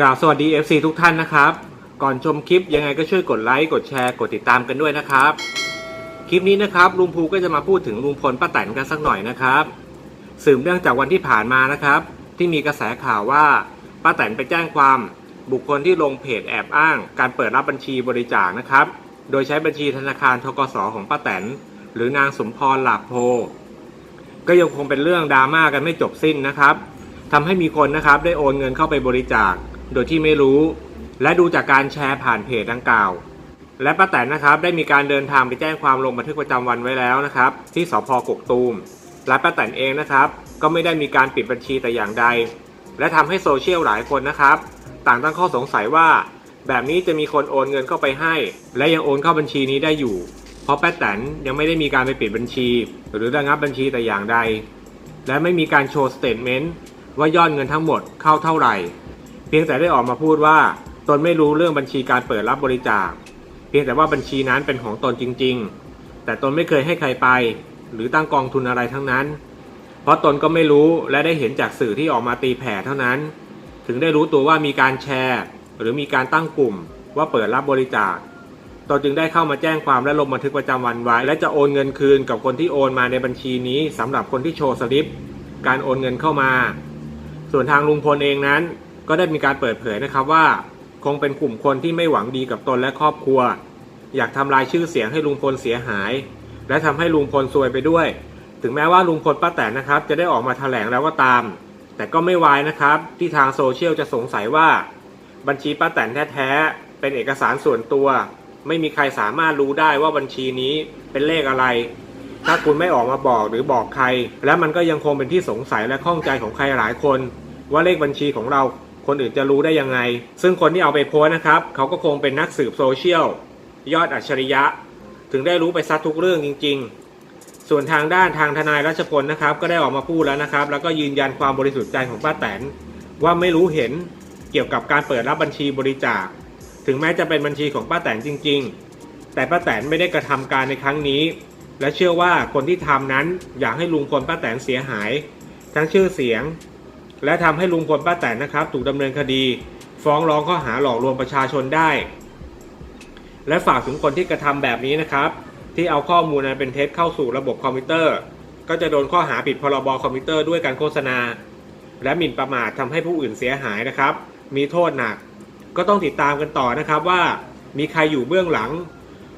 กราบสวัสดี FC ทุกท่านนะครับ ก่อนชมคลิปยังไงก็ช่วยกดไลค์กดแชร์กดติดตามกันด้วยนะครับ คลิปนี้นะครับลุงภูก็จะมาพูดถึงลุงพลป้าแตนกันสักหน่อยนะครับสืบเนื่องจากวันที่ผ่านมานะครับ ที่มีกระแสข่าวว่าป้าแตนไปแจ้งความบุคคลที่ลงเพจแอบอ้าง การเปิดรับบัญชีบริจาคนะครับ โดยใช้บัญชีธนาคารทกสของป้าแตนหรือนางสมพรหลาโพ ก็ยังคงเป็นเรื่องดราม่ากันไม่จบสิ้นนะครับทำให้มีคนนะครับได้โอนเงินเข้าไปบริจาค โดยที่ไม่รู้ และดูจากการแชร์ผ่านเพจดังกล่าว และป้าแตนนะครับได้มีการเดินทางไปแจ้งความลงบันทึกประจำวันไว้แล้วนะครับ ที่สพกกตูมและป้าแตนเองนะครับ ก็ไม่ได้มีการปิดบัญชีแต่อย่างใด และทำให้โซเชียลหลายคนนะครับ ต่างตั้งข้อสงสัยว่า แบบนี้จะมีคนโอนเงินเข้าไปให้ และยังโอนเข้าบัญชีนี้ได้อยู่ เพราะป้าแตนยังไม่ได้มีการไปปิดบัญชี หรือระงับบัญชีแต่อย่างใด และไม่มีการโชว์สเตทเมนต์ว่ายอดเงินทั้งหมดเข้าเท่าไหร่ เพียงแต่ได้ออกมาพูดว่าตนไม่รู้เรื่องบัญชีการเปิดรับบริจาค เพียงแต่ว่าบัญชีนั้นเป็นของตนจริง ๆ แต่ตนไม่เคยให้ใครไป หรือตั้งกองทุนอะไรทั้งนั้น เพราะตนก็ไม่รู้และได้เห็นจากสื่อที่ออกมาตีแผ่เท่านั้น ถึงได้รู้ตัวว่ามีการแชร์ หรือมีการตั้งกลุ่มว่าเปิดรับบริจาคตนจึงได้เข้ามาแจ้งความและลงบันทึกประจำวันไว้ และจะโอนเงินคืนกับคนที่โอนมาในบัญชีนี้สำหรับคนที่โชว์สลิป การโอนเงินเข้ามา ส่วนทางลุงพลเองนั้น ก็ได้มีการเปิดเผยนะครับว่า คงเป็นกลุ่มคนที่ไม่หวังดีกับตนและครอบครัว อยากทำลายชื่อเสียงให้ลุงพลเสียหาย และทำให้ลุงพลซวยไปด้วย ถึงแม้ว่าลุงพลป้าแตนนะครับ จะได้ออกมาแถลงแล้วก็ตาม แต่ก็ไม่วายนะครับ ที่ทางโซเชียลจะสงสัยว่า บัญชีป้าแตนแท้ๆเป็นเอกสารส่วนตัว ไม่มีใครสามารถรู้ได้ว่าบัญชีนี้เป็นเลขอะไรถ้าคุณไม่ออกมาบอกหรือบอกใคร และมันก็ยังคงเป็นที่สงสัยและข้องใจของใครหลายคน ว่าเลขบัญชีของเรา คนอื่นจะรู้ได้ยังไง ซึ่งคนที่เอาไปโพสนะครับเขาก็คงเป็นนักสืบโซเชียล ยอดอัจฉริยะ ถึงได้รู้ไปซัดทุกเรื่องจริง ๆ ส่วนทางด้านทางทนายรัชพลนะครับ ก็ได้ออกมาพูดแล้วนะครับ แล้วก็ยืนยันความบริสุทธิ์ใจของป้าแตนว่าไม่รู้เห็นเกี่ยวกับการเปิดรับบัญชีบริจาค ถึงแม้จะเป็นบัญชีของป้าแตนจริง ๆ แต่ป้าแตนไม่ได้กระทำการในครั้งนี้ และเชื่อว่าคนที่ทำนั้นอยากให้ลุงพลป้าแตนเสียหาย ทั้งชื่อเสียง และทำให้ลุงพลป้าแตนนะครับ ถูกดำเนินคดี ฟ้องร้องข้อหาหลอกลวงประชาชนได้ และฝากถึงคนที่กระทำแบบนี้นะครับ ที่เอาข้อมูลอันเป็นเท็จเข้าสู่ระบบคอมพิวเตอร์ ก็จะโดนข้อหาผิดพรบคอมพิวเตอร์ด้วยการโฆษณา และหมิ่นประมาททำให้ผู้อื่นเสียหายนะครับ มีโทษหนัก ก็ต้องติดตามกันต่อนะครับว่า มีใครอยู่เบื้องหลัง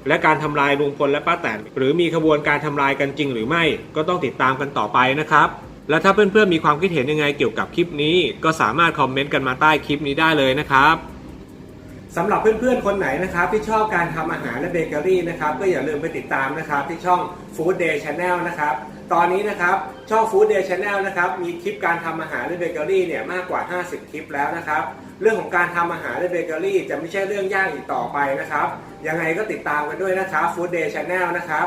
และการทำลายลุงพลและป้าแตนหรือมีขบวนการทำลายกันจริงหรือไม่ ก็ต้องติดตามกันต่อไปนะครับ และถ้าเพื่อนๆมีความคิดเห็นยังไงเกี่ยวกับคลิปนี้ ก็สามารถคอมเมนต์กันมาใต้คลิปนี้ได้เลยนะครับสำหรับเพื่อนๆ คนไหนนะครับที่ชอบการทำอาหารและเบเกอรี่นะครับก็อย่าลืมไปติดตามนะครับที่ช่อง Food Day Channel นะครับตอนนี้นะครับช่อง Food Day Channel นะครับมีคลิปการทำอาหารและเบเกอรี่เนี่ยมากกว่า 50 คลิปแล้วนะครับเรื่องของการทำอาหารและเบเกอรี่จะไม่ใช่เรื่องยากอีกต่อไปนะครับยังไงก็ติดตามกันด้วยนะครับ Food Day Channel นะครับ